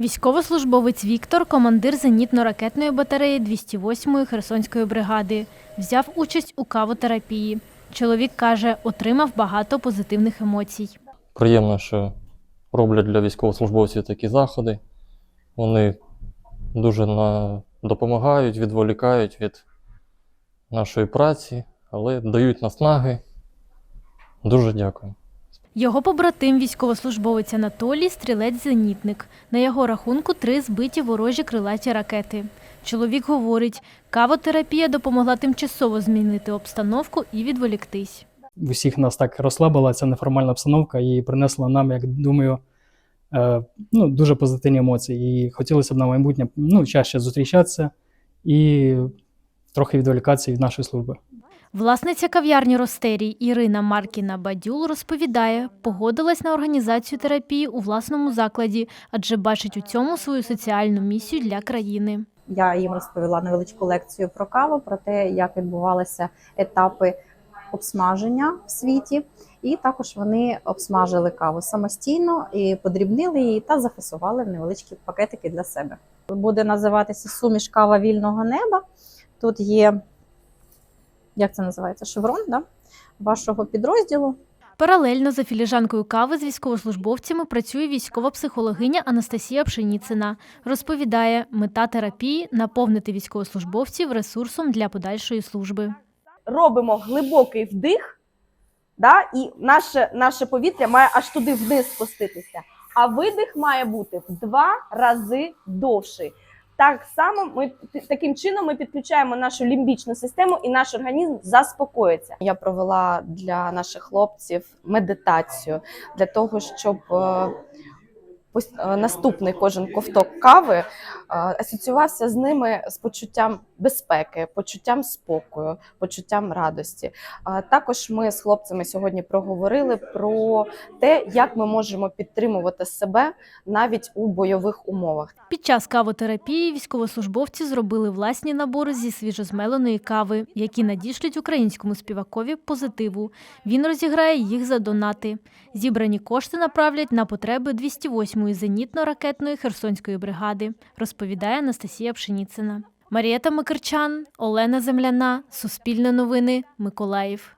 Військовослужбовець Віктор, командир зенітно-ракетної батареї 208-ї Херсонської бригади, взяв участь у кавотерапії. Чоловік каже, отримав багато позитивних емоцій. Приємно, що роблять для військовослужбовців такі заходи. Вони дуже допомагають, відволікають від нашої праці, але дають наснаги. Дуже дякую. Його побратим, військовослужбовець Анатолій, стрілець-зенітник. На його рахунку три збиті ворожі крилаті ракети. Чоловік говорить, кавотерапія допомогла тимчасово змінити обстановку і відволіктись. усіх нас так розслабила ця неформальна обстановка і принесла нам, як думаю, е, ну, дуже позитивні емоції. І хотілося б на майбутнє ну, чаще зустрічатися і трохи відволікатися від нашої служби. Власниця кав'ярні Ростерій Ірина Маркіна Бадюл розповідає, погодилась на організацію терапії у власному закладі, адже бачить у цьому свою соціальну місію для країни. Я їм розповіла невеличку лекцію про каву, про те, як відбувалися етапи обсмаження в світі. І також вони обсмажили каву самостійно і подрібнили її та зафасували в невеличкі пакетики для себе. Буде називатися суміш кава вільного неба. Тут є, як це називається, шеврон да? вашого підрозділу. Паралельно за філіжанкою кави з військовослужбовцями працює військова психологиня Анастасія Пшеніцина. Розповідає, мета терапії наповнити військовослужбовців ресурсом для подальшої служби. робимо глибокий вдих, да, і наше, наше повітря має аж туди вниз спуститися. А видих має бути в два рази довший. Так само ми таким чином ми підключаємо нашу лімбічну систему, і наш організм заспокоїться. Я провела для наших хлопців медитацію для того, щоб е, е, наступний кожен ковток кави е, асоціювався з ними з почуттям безпеки, почуттям спокою, почуттям радості. А Також ми з хлопцями сьогодні проговорили про те, як ми можемо підтримувати себе навіть у бойових умовах. Під час кавотерапії військовослужбовці зробили власні набори зі свіжозмеленої кави, які надішлють українському співакові позитиву. Він розіграє їх за донати. Зібрані кошти направлять на потреби 208-ї зенітно-ракетної Херсонської бригади, розповідає Анастасія Пшеніцина. Марієта Микирчан, Олена Земляна, Суспільне новини, Миколаїв.